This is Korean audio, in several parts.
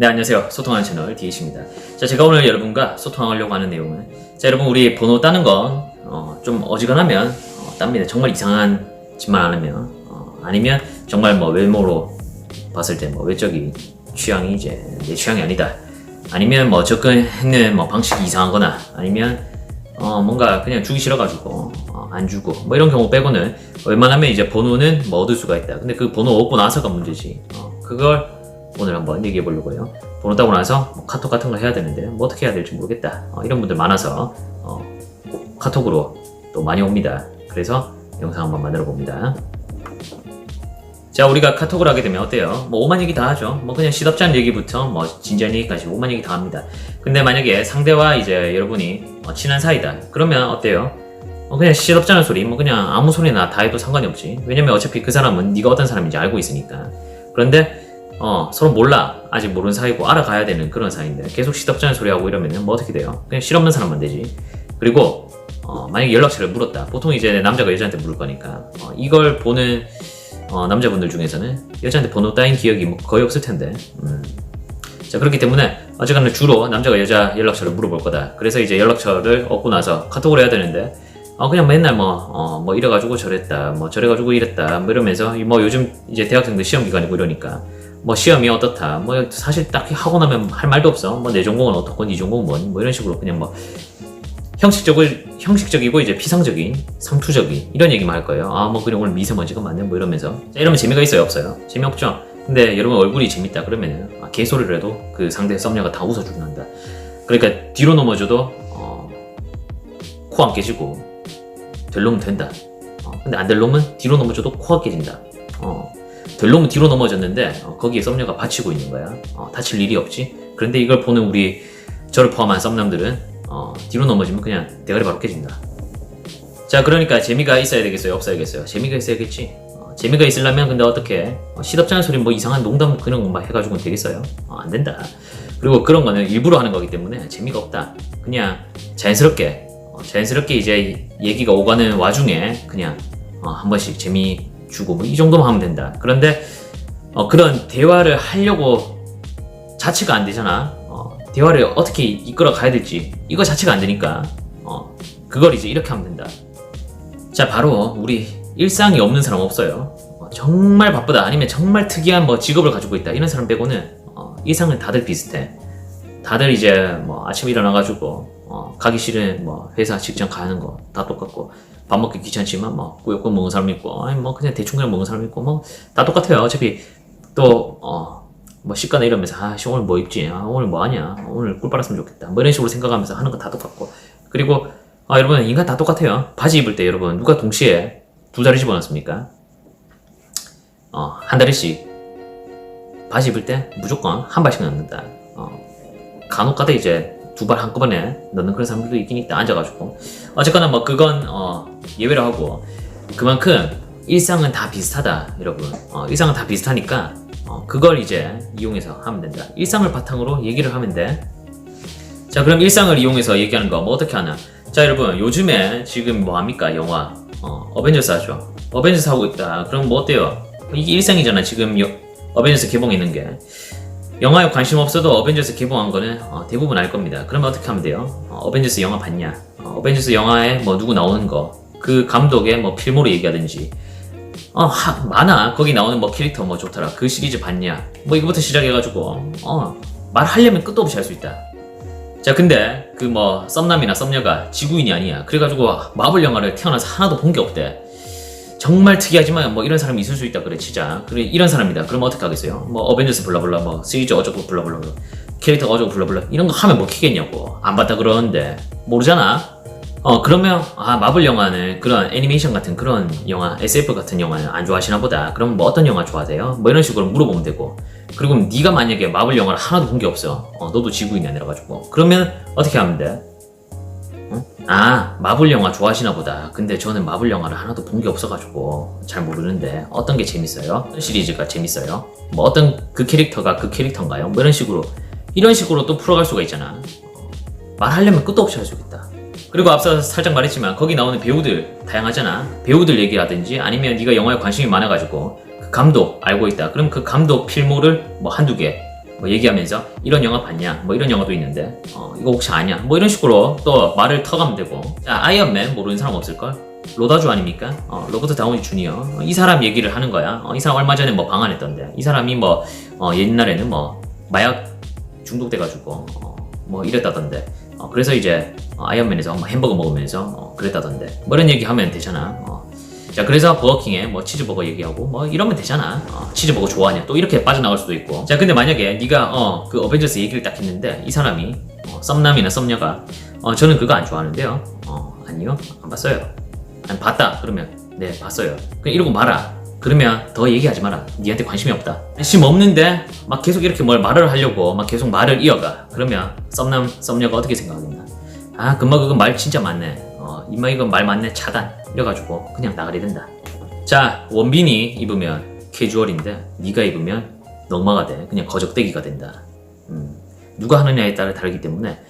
네, 안녕하세요. 소통하는 채널 디이십니다. 자, 제가 오늘 여러분과 소통하려고 하는 내용은, 자, 여러분, 우리 번호 따는 건, 어, 좀 어 지간하면, 어, 땁니다. 정말 이상한 짓만 안 하면, 어, 아니면 정말 뭐 외모로 봤을 때 뭐 외적인 취향이 이제 내 취향이 아니다. 아니면 뭐 접근했는 뭐 방식이 이상한 거나, 아니면, 어, 뭔가 그냥 주기 싫어가지고, 어, 안 주고, 뭐 이런 경우 빼고는, 웬만하면 이제 번호는 뭐 얻을 수가 있다. 근데 그 번호 얻고 나서가 문제지. 어, 그걸 오늘 한번 얘기해 보려고요. 번호 따고 나서 뭐 카톡 같은 거 해야 되는데 뭐 어떻게 해야 될지 모르겠다. 어, 이런 분들 많아서 어, 카톡으로 또 많이 옵니다. 그래서 영상 한번 만들어 봅니다. 자, 우리가 카톡을 하게 되면 어때요? 뭐 오만 얘기 다 하죠. 뭐 그냥 시덥지 않은 얘기부터 뭐 진지한 얘기까지 오만 얘기 다 합니다. 근데 만약에 상대와 이제 여러분이 어, 친한 사이다. 그러면 어때요? 어, 그냥 시덥지 않은 소리, 뭐 그냥 아무 소리나 다 해도 상관이 없지. 왜냐면 어차피 그 사람은 네가 어떤 사람인지 알고 있으니까. 그런데 어, 서로 몰라. 아직 모르는 사이고 알아가야 되는 그런 사이인데 계속 시덥지 않은 소리 하고 이러면 뭐 어떻게 돼요? 그냥 실없는 사람만 되지. 그리고 어, 만약에 연락처를 물었다. 보통 이제 남자가 여자한테 물을 거니까 어, 이걸 보는 어, 남자분들 중에서는 여자한테 번호 따인 기억이 뭐 거의 없을 텐데. 음. 자 그렇기 때문에 어쨌거나 주로 남자가 여자 연락처를 물어볼 거다. 그래서 이제 연락처를 얻고 나서 카톡을 해야 되는데 어 그냥 맨날 뭐 어 뭐 이래가지고 저랬다 뭐 저래가지고 이랬다 뭐 이러면서 뭐 요즘 이제 대학생들 시험 기간이고 이러니까 뭐 시험이 어떻다 뭐 사실 딱히 하고 나면 할 말도 없어. 뭐 내 전공은 어떻고 네 전공은 뭐니 뭐 이런 식으로 그냥 뭐 형식적을 형식적이고 이제 피상적인 상투적인 이런 얘기만 할 거예요. 아 뭐 그냥 오늘 미세먼지가 많네 뭐 이러면서. 자, 이러면 재미가 있어요? 없어요? 재미없죠? 근데 여러분 얼굴이 재밌다 그러면은 아, 개소리를 해도 그 상대 썸녀가 다 웃어 죽는다. 그러니까 뒤로 넘어져도 어, 코 안 깨지고 될 놈은 된다. 어, 근데 안 될 놈은 뒤로 넘어져도 코가 깨진다. 어, 될 놈은 뒤로 넘어졌는데 어, 거기에 썸녀가 받치고 있는 거야. 어, 다칠 일이 없지. 그런데 이걸 보는 우리 저를 포함한 썸남들은 어, 뒤로 넘어지면 그냥 대가리 바로 깨진다. 자 그러니까 재미가 있어야 되겠어요? 없어야겠어요? 재미가 있어야겠지? 어, 재미가 있으려면 근데 어떻게? 어, 시덥지 않은 소리 뭐 이상한 농담 그런 것만 해가지고는 되겠어요? 어, 안 된다. 그리고 그런 거는 일부러 하는 거기 때문에 재미가 없다. 그냥 자연스럽게 어, 자연스럽게 이제 얘기가 오가는 와중에 그냥 어, 한 번씩 재미 주고 뭐 이 정도만 하면 된다. 그런데 어, 그런 대화를 하려고 자체가 안 되잖아. 어, 대화를 어떻게 이끌어 가야 될지 이거 자체가 안 되니까 어, 그걸 이제 이렇게 하면 된다. 자 바로 우리 일상이 없는 사람 없어요. 어, 정말 바쁘다 아니면 정말 특이한 뭐 직업을 가지고 있다 이런 사람 빼고는 어, 일상은 다들 비슷해. 다들 이제 뭐 아침에 일어나가지고 어, 가기 싫은 뭐 회사 직장 가는 거 다 똑같고 밥 먹기 귀찮지만 뭐 꾸역꾸역 먹는 사람 있고 아니 뭐 그냥 대충 그냥 먹는 사람 있고 뭐 다 똑같아요. 어차피 또 어 뭐 식가나 이러면서 아 씨, 오늘 뭐 입지? 아 오늘 뭐 하냐? 오늘 꿀 빨았으면 좋겠다. 뭐 이런 식으로 생각하면서 하는 거다 똑같고. 그리고 아 여러분 인간 다 똑같아요. 바지 입을 때 여러분 누가 동시에 두 다리 집어넣습니까? 어한 다리씩. 바지 입을 때 무조건 한 발씩 넣는다. 어 간혹 가다 이제 두 발 한꺼번에 넣는 그런 사람들도 있긴 있다. 앉아가지고. 어쨌거나 뭐 그건 어, 예외로 하고. 그만큼 일상은 다 비슷하다 여러분. 어, 일상은 다 비슷하니까 어, 그걸 이제 이용해서 하면 된다. 일상을 바탕으로 얘기를 하면 돼자 그럼 일상을 이용해서 얘기하는 거 뭐 어떻게 하나? 자 여러분 요즘에 지금 뭐 합니까? 영화. 어, 어벤져스 하죠. 어벤져스 하고 있다. 그럼 뭐 어때요? 이게 일상이잖아 지금 여- 어벤져스 개봉했는 게. 영화에 관심 없어도 어벤져스 개봉한 거는 어, 대부분 알 겁니다. 그러면 어떻게 하면 돼요? 어, 벤져스 영화 봤냐? 어, 벤져스 영화에 뭐 누구 나오는 거, 그 감독의 뭐 필모로 얘기하든지, 어, 하, 많아. 거기 나오는 뭐 캐릭터 뭐 좋더라. 그 시리즈 봤냐? 뭐 이거부터 시작해가지고, 어, 말하려면 끝도 없이 할 수 있다. 자, 근데 그 뭐 썸남이나 썸녀가 지구인이 아니야. 그래가지고 마블 영화를 태어나서 하나도 본 게 없대. 정말 특이하지만 뭐 이런 사람이 있을 수 있다 그래 진짜 그래 이런 사람이다 그러면 어떻게 하겠어요 뭐 어벤져스 블라블라 뭐 시리즈 어쩌고 블라블라 캐릭터 어쩌고 블라블라 이런 거 하면 뭐 키겠냐고 안 봤다 그러는데 모르잖아 어 그러면 아 마블 영화는 그런 애니메이션 같은 그런 영화 SF 같은 영화는 안 좋아하시나 보다. 그럼 뭐 어떤 영화 좋아하세요? 뭐 이런 식으로 물어보면 되고. 그리고 네가 만약에 마블 영화를 하나도 본 게 없어. 어, 너도 지구인이 아니라 가지고. 그러면 어떻게 하면 돼? 어? 아 마블 영화 좋아하시나 보다. 근데 저는 마블 영화를 하나도 본 게 없어가지고 잘 모르는데 어떤 게 재밌어요? 어떤 시리즈가 재밌어요? 뭐 어떤 그 캐릭터가 그 캐릭터인가요? 뭐 이런 식으로 이런 식으로 또 풀어갈 수가 있잖아. 어, 말하려면 끝도 없이 할 수 있다 그리고 앞서 살짝 말했지만 거기 나오는 배우들 다양하잖아. 배우들 얘기하든지 아니면 네가 영화에 관심이 많아가지고 그 감독 알고 있다. 그럼 그 감독 필모를 뭐 한두 개 뭐 얘기하면서 이런 영화 봤냐? 뭐 이런 영화도 있는데 어, 이거 혹시 아냐? 뭐 이런 식으로 또 말을 터가면 되고. 자 아이언맨 모르는 사람 없을걸? 로다주 아닙니까? 어, 로버트 다우니 주니어. 어, 이 사람 얘기를 하는 거야. 어, 이 사람 얼마 전에 뭐 방한했던데. 이 사람이 뭐 어, 옛날에는 뭐 마약 중독돼가지고 어, 뭐 이랬다던데. 어, 그래서 이제 어, 아이언맨에서 뭐 햄버거 먹으면서 어, 그랬다던데. 뭐 이런 얘기 하면 되잖아. 어. 자 그래서 버거킹에 뭐 치즈버거 얘기하고 뭐 이러면 되잖아. 어, 치즈버거 좋아하냐? 또 이렇게 빠져나갈 수도 있고. 자 근데 만약에 네가 어, 그 어벤져스 얘기를 딱 했는데 이 사람이 어, 썸남이나 썸녀가 어, 저는 그거 안 좋아하는데요. 어, 아니요? 안 봤어요. 아니 봤다. 그러면 네 봤어요. 그냥 이러고 말아. 그러면 더 얘기하지 마라. 니한테 관심이 없다. 관심 없는데 막 계속 이렇게 뭘 말을 하려고 막 계속 말을 이어가. 그러면 썸남 썸녀가 어떻게 생각하겠나 아 금방 그거 말 진짜 많네. 어 임마 이거 말 많네. 차단. 이래가지고 그냥 나가리 된다. 자 원빈이 입으면 캐주얼인데 네가 입으면 넉마가 돼. 그냥 거적대기가 된다. 음, 누가 하느냐에 따라 다르기 때문에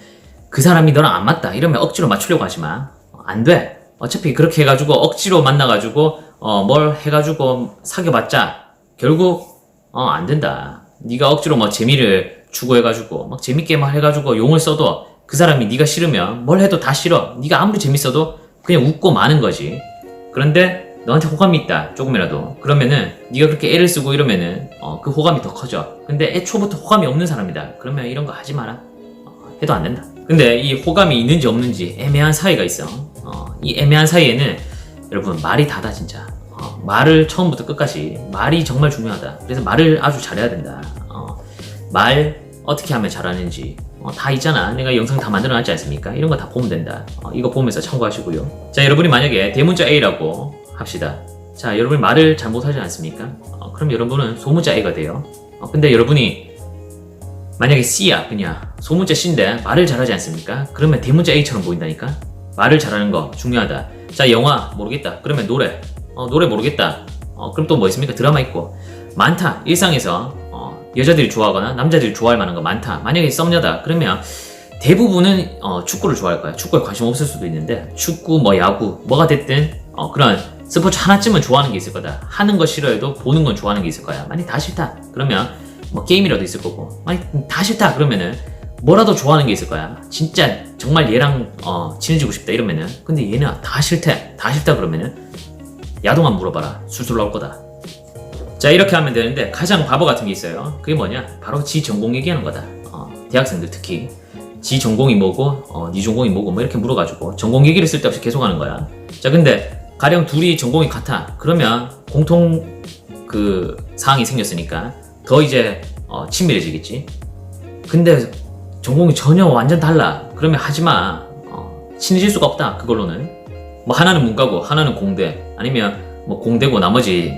그 사람이 너랑 안 맞다. 이러면 억지로 맞추려고 하지 마. 어, 안 돼. 어차피 그렇게 해가지고 억지로 만나가지고 어, 뭘 해가지고 사귀어봤자 결국 어, 안 된다. 네가 억지로 뭐 재미를 추구해가지고 막 재밌게 막 해가지고 용을 써도 그 사람이 네가 싫으면 뭘 해도 다 싫어. 네가 아무리 재밌어도 그냥 웃고 마는 거지. 그런데 너한테 호감이 있다 조금이라도 그러면은 네가 그렇게 애를 쓰고 이러면은 어, 그 호감이 더 커져. 근데 애초부터 호감이 없는 사람이다. 그러면 이런 거 하지 마라. 어, 해도 안 된다. 근데 이 호감이 있는지 없는지 애매한 사이가 있어. 어, 이 애매한 사이에는 여러분 말이 다다 진짜. 어, 말을 처음부터 끝까지 말이 정말 중요하다. 그래서 말을 아주 잘해야 된다. 어, 말 어떻게 하면 잘하는지 어, 다 있잖아. 내가 영상 다 만들어놨지 않습니까? 이런 거 다 보면 된다. 어, 이거 보면서 참고하시고요. 자, 여러분이 만약에 대문자 A라고 합시다. 자, 여러분이 말을 잘 못하지 않습니까? 어, 그럼 여러분은 소문자 A가 돼요. 어, 근데 여러분이 만약에 C야 그냥 소문자 C인데 말을 잘하지 않습니까? 그러면 대문자 A처럼 보인다니까? 말을 잘하는 거 중요하다. 자 영화 모르겠다. 그러면 노래 어, 노래 모르겠다. 어, 그럼 또 뭐 있습니까? 드라마 있고 많다. 일상에서 어, 여자들이 좋아하거나 남자들이 좋아할 만한 거 많다. 만약에 썸녀다. 그러면 대부분은 어, 축구를 좋아할 거야. 축구에 관심 없을 수도 있는데 축구, 뭐 야구, 뭐가 됐든 어, 그런 스포츠 하나쯤은 좋아하는 게 있을 거다. 하는 거 싫어해도 보는 건 좋아하는 게 있을 거야. 만약 다 싫다. 그러면 뭐 게임이라도 있을 거고. 만약 다 싫다. 그러면은 뭐라도 좋아하는 게 있을 거야. 진짜 정말 얘랑 어, 친해지고 싶다 이러면은 근데 얘는 다 싫대. 다 싫다 그러면은 야동만 물어봐라. 술술 나올 거다. 자 이렇게 하면 되는데 가장 바보 같은 게 있어요. 그게 뭐냐? 바로 지 전공 얘기하는 거다. 어, 대학생들 특히 지 전공이 뭐고, 어, 네 전공이 뭐고 뭐 이렇게 물어가지고 전공 얘기를 쓸데없이 계속 하는 거야. 자 근데 가령 둘이 전공이 같아. 그러면 공통 그 사항이 생겼으니까 더 이제 어, 친밀해지겠지. 근데 전공이 전혀 완전 달라. 그러면 하지 마. 어, 친해질 수가 없다. 그걸로는. 뭐 하나는 문과고 하나는 공대 아니면 뭐 공대고 나머지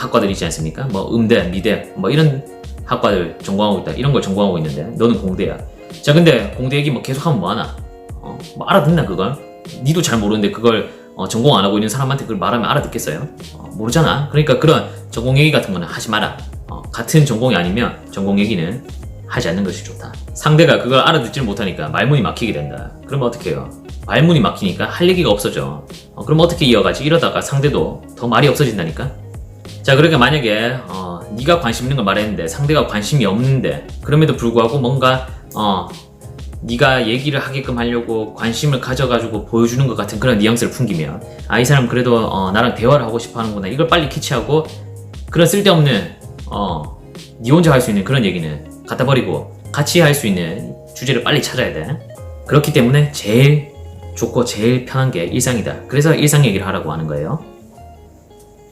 학과들 있지 않습니까? 뭐 음대, 미대 뭐 이런 학과들 전공하고 있다. 이런 걸 전공하고 있는데 너는 공대야. 자 근데 공대 얘기 뭐 계속하면 뭐하나? 어, 뭐 알아듣나 그걸? 니도 잘 모르는데 그걸 어, 전공 안 하고 있는 사람한테 그걸 말하면 알아듣겠어요? 어, 모르잖아. 그러니까 그런 전공 얘기 같은 거는 하지 마라. 어, 같은 전공이 아니면 전공 얘기는 하지 않는 것이 좋다. 상대가 그걸 알아듣지를 못하니까 말문이 막히게 된다. 그러면 어떻게 해요? 말문이 막히니까 할 얘기가 없어져. 어, 그럼 어떻게 이어가지? 이러다가 상대도 더 말이 없어진다니까? 자, 그러니까 만약에 어, 네가 관심 있는 걸 말했는데 상대가 관심이 없는데 그럼에도 불구하고 뭔가 어, 네가 얘기를 하게끔 하려고 관심을 가져가지고 보여주는 것 같은 그런 뉘앙스를 풍기면 아 이 사람 그래도 어, 나랑 대화를 하고 싶어 하는구나 이걸 빨리 캐치하고 그런 쓸데없는 어, 네 혼자 할 수 있는 그런 얘기는 갖다 버리고 같이 할 수 있는 주제를 빨리 찾아야 돼. 그렇기 때문에 제일 좋고 제일 편한 게 일상이다. 그래서 일상 얘기를 하라고 하는 거예요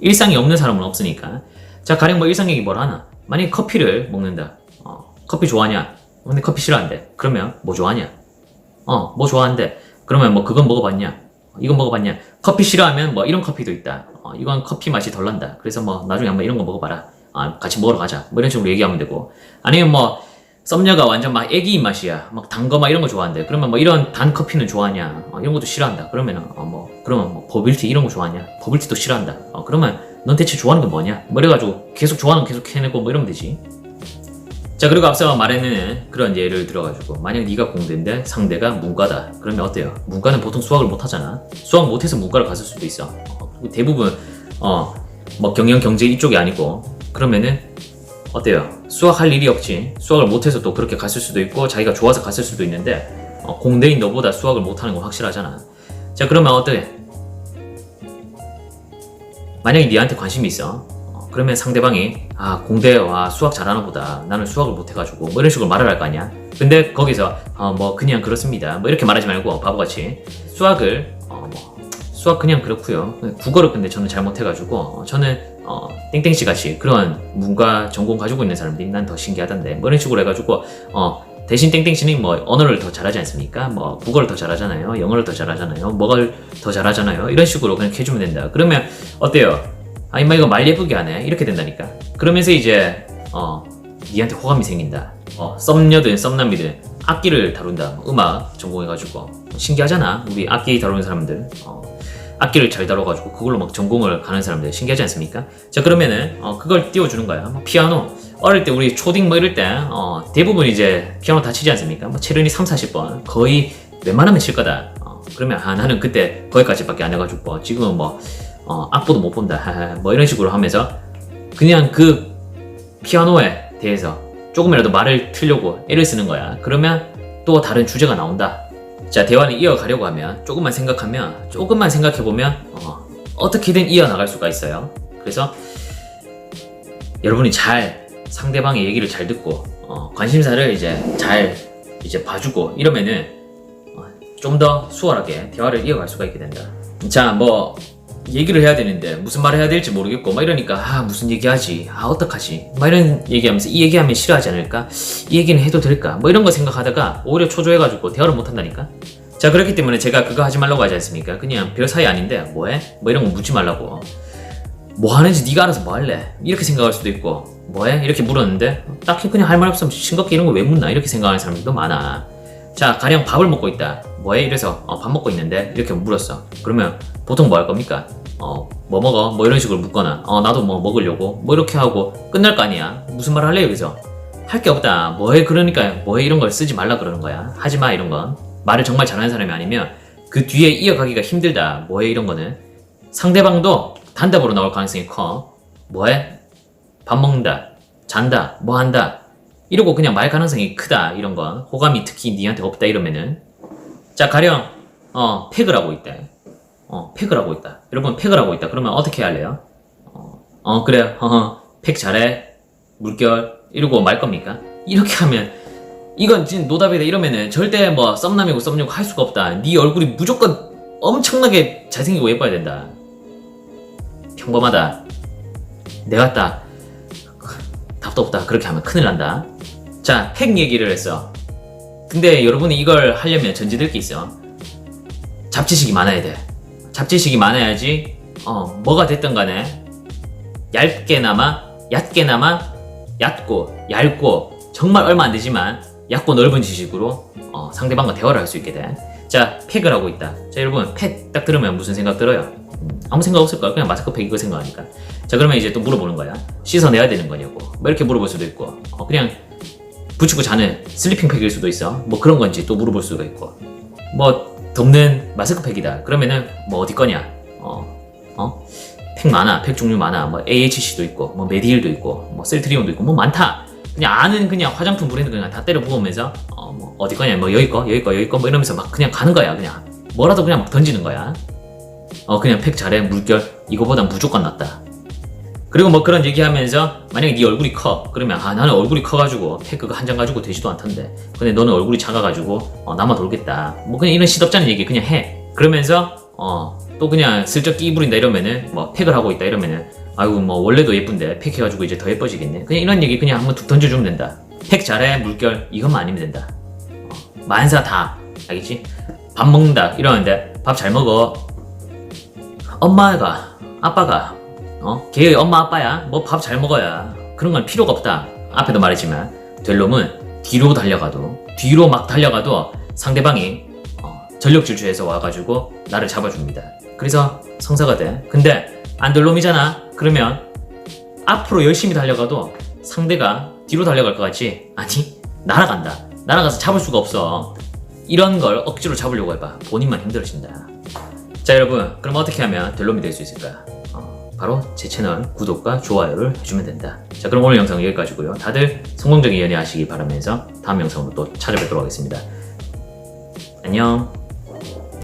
일상이 없는 사람은 없으니까. 자 가령 뭐 일상 얘기 뭘 하나? 만약에 커피를 먹는다. 어, 커피 좋아하냐? 근데 커피 싫어한대. 그러면 뭐 좋아하냐? 어 뭐 좋아한대. 그러면 뭐 그건 먹어봤냐? 이건 먹어봤냐? 커피 싫어하면 뭐 이런 커피도 있다. 어, 이건 커피 맛이 덜 난다. 그래서 뭐 나중에 한번 이런 거 먹어봐라. 아, 같이 먹으러 가자. 뭐 이런 식으로 얘기하면 되고. 아니면 뭐 썸녀가 완전 막 애기 입맛이야. 막 단 거 막 이런 거 좋아한대. 그러면 뭐 이런 단 커피는 좋아하냐? 어, 이런 것도 싫어한다. 그러면은 어, 뭐 그러면 뭐 버블티 이런 거 좋아하냐? 버블티도 싫어한다. 어, 그러면 넌 대체 좋아하는 게 뭐냐? 뭐 이래가지고 계속 좋아하는 거 계속 해내고 뭐 이러면 되지. 자 그리고 앞서 말했는 그런 예를 들어가지고 만약 네가 공대인데 상대가 문과다. 그러면 어때요? 문과는 보통 수학을 못하잖아. 수학 못해서 문과를 갔을 수도 있어. 어, 대부분 어 뭐 경영 경제 이쪽이 아니고 그러면은 어때요? 수학할 일이 없지. 수학을 못해서 또 그렇게 갔을 수도 있고 자기가 좋아서 갔을 수도 있는데 어, 공대인 너보다 수학을 못하는 건 확실하잖아. 자 그러면 어때? 만약에 니한테 관심이 있어. 어, 그러면 상대방이 아 공대 와 수학 잘하나 보다. 나는 수학을 못해가지고 뭐 이런 식으로 말을 할 거 아니야. 근데 거기서 어, 뭐 그냥 그렇습니다. 뭐 이렇게 말하지 말고 바보같이 수학을 어, 뭐 수학 그냥 그렇고요. 국어를 근데 저는 잘 못해가지고 어, 저는 어, 땡땡씨 같이 그런 문과 전공 가지고 있는 사람들이 난 더 신기하던데 뭐 이런 식으로 해가지고 어, 대신 땡땡씨는 뭐 언어를 더 잘하지 않습니까? 뭐 국어를 더 잘하잖아요. 영어를 더 잘하잖아요. 뭐를 더 잘하잖아요. 이런 식으로 그냥 해주면 된다. 그러면 어때요? 아 임마 이거 말 예쁘게 하네. 이렇게 된다니까. 그러면서 이제 어 니한테 호감이 생긴다. 어 썸녀든 썸남이든 악기를 다룬다. 뭐 음악 전공해가지고 신기하잖아. 우리 악기 다루는 사람들. 어, 악기를 잘 다뤄가지고 그걸로 막 전공을 가는 사람들 신기하지 않습니까? 자 그러면은 어, 그걸 띄워주는 거야. 뭐 피아노 어릴 때 우리 초딩 뭐 이럴 때 어, 대부분 이제 피아노 다 치지 않습니까? 뭐 체르니 3, 40번 거의 웬만하면 칠 거다. 어, 그러면 아 나는 그때 거기까지밖에 안 해가지고 지금은 뭐 어, 악보도 못 본다. 뭐 이런 식으로 하면서 그냥 그 피아노에 대해서 조금이라도 말을 틀려고 애를 쓰는 거야. 그러면 또 다른 주제가 나온다. 자, 대화를 이어가려고 하면 조금만 생각하면 조금만 생각해 보면 어, 어떻게든 이어나갈 수가 있어요. 그래서 여러분이 잘 상대방의 얘기를 잘 듣고 어, 관심사를 이제 잘 이제 봐주고 이러면은 어, 좀더 수월하게 대화를 이어갈 수가 있게 된다. 자, 뭐 얘기를 해야 되는데 무슨 말을 해야 될지 모르겠고 막 이러니까 아 무슨 얘기하지? 아 어떡하지? 막 이런 얘기하면서 이 얘기하면 싫어하지 않을까? 이 얘기는 해도 될까? 뭐 이런 거 생각하다가 오히려 초조해가지고 대화를 못 한다니까? 자 그렇기 때문에 제가 그거 하지 말라고 하지 않습니까? 그냥 별 사이 아닌데 뭐해? 뭐 이런 거 묻지 말라고. 뭐 하는지 네가 알아서 뭐 할래? 이렇게 생각할 수도 있고. 뭐해? 이렇게 물었는데 딱히 그냥 할 말 없으면 싱겁게 이런 거 왜 묻나? 이렇게 생각하는 사람들도 많아. 자 가령 밥을 먹고 있다. 뭐해? 이래서 어, 밥 먹고 있는데 이렇게 물었어. 그러면 보통 뭐 할 겁니까 어 뭐 먹어? 뭐 이런 식으로 묻거나 어 나도 뭐 먹으려고? 뭐 이렇게 하고 끝날 거 아니야? 무슨 말 할래 여기서 할게 없다. 뭐해? 그러니까 뭐해? 이런 걸 쓰지 말라 그러는 거야. 하지 마 이런 건. 말을 정말 잘하는 사람이 아니면 그 뒤에 이어가기가 힘들다. 뭐해? 이런 거는. 상대방도 단답으로 나올 가능성이 커. 뭐해? 밥 먹는다. 잔다. 뭐 한다. 이러고 그냥 말 가능성이 크다. 이런 건 호감이 특히 니한테 없다. 이러면은. 자 가령 어 팩을 하고 있대 어 팩을 하고 있다. 여러분 팩을 하고 있다. 그러면 어떻게 할래요? 어, 어 그래. 어허. 팩 잘해. 물결. 이러고 말 겁니까? 이렇게 하면 이건 진짜 노답이다 이러면은 절대 뭐 썸남이고 썸녀고 할 수가 없다. 네 얼굴이 무조건 엄청나게 잘생기고 예뻐야 된다. 평범하다. 내가 딱 답도 없다. 그렇게 하면 큰일 난다. 자 핵 얘기를 했어. 근데 여러분이 이걸 하려면 전제될 게 있어. 잡지식이 많아야 돼 잡지식이 많아야지 어 뭐가 됐든 간에 얇게나마 얕게나마 얕고 얇고 정말 얼마 안 되지만 얕고 넓은 지식으로 어, 상대방과 대화를 할 수 있게 돼. 자, 팩을 하고 있다. 자, 여러분, 팩 딱 들으면 무슨 생각 들어요? 음, 아무 생각 없을 거야. 그냥 마스크 팩 이거 생각하니까. 자, 그러면 이제 또 물어보는 거야. 씻어내야 되는 거냐고. 뭐 이렇게 물어볼 수도 있고, 어, 그냥 붙이고 자는 슬리핑 팩일 수도 있어. 뭐 그런 건지 또 물어볼 수가 있고. 뭐 덮는 마스크팩이다. 그러면은 뭐 어디 거냐? 어, 어? 팩 많아. 팩 종류 많아. 뭐 AHC도 있고, 뭐 메디힐도 있고, 뭐 셀트리온도 있고, 뭐 많다. 그냥 아는 그냥 화장품 브랜드 그냥 다 때려 부으면서 어 뭐 어디 거냐 뭐 여기 거 여기 거 여기 거 뭐 이러면서 막 그냥 가는 거야 그냥 뭐라도 그냥 막 던지는 거야 어 그냥 팩 잘해 물결 이거보다 무조건 낫다 그리고 뭐 그런 얘기하면서 만약에 네 얼굴이 커 그러면 아 나는 얼굴이 커가지고 팩 그거 한장 가지고 되지도 않던데. 근데 너는 얼굴이 작아가지고 어 나만 돌겠다. 뭐 그냥 이런 시덥잖은 얘기 그냥 해. 그러면서 어 또 그냥 슬쩍 끼 부린다 이러면은 뭐 팩을 하고 있다 이러면은 아이고 뭐 원래도 예쁜데 팩 해가지고 이제 더 예뻐지겠네. 그냥 이런 얘기 그냥 한번 툭 던져주면 된다. 팩 잘해 물결. 이것만 아니면 된다. 어, 만사 다. 알겠지? 밥 먹는다. 이러는데 밥 잘 먹어. 엄마가 아빠가 어? 걔의 엄마 아빠야. 뭐 밥 잘 먹어야. 그런 건 필요가 없다. 앞에도 말했지만. 될 놈은 뒤로 달려가도 뒤로 막 달려가도 상대방이 어, 전력 질주해서 와가지고 나를 잡아줍니다. 그래서 성사가 돼. 근데 안 될 놈이잖아. 그러면 앞으로 열심히 달려가도 상대가 뒤로 달려갈 것 같지? 아니 날아간다. 날아가서 잡을 수가 없어. 이런 걸 억지로 잡으려고 해봐. 본인만 힘들어진다. 자 여러분. 그럼 어떻게 하면 될 놈이 될 수 있을까? 어, 바로 제 채널 구독과 좋아요를 해주면 된다. 자, 그럼 오늘 영상 은 여기까지고요. 다들 성공적인 연애 하시기 바라면서 다음 영상으로 또 찾아뵙도록 하겠습니다. 안녕.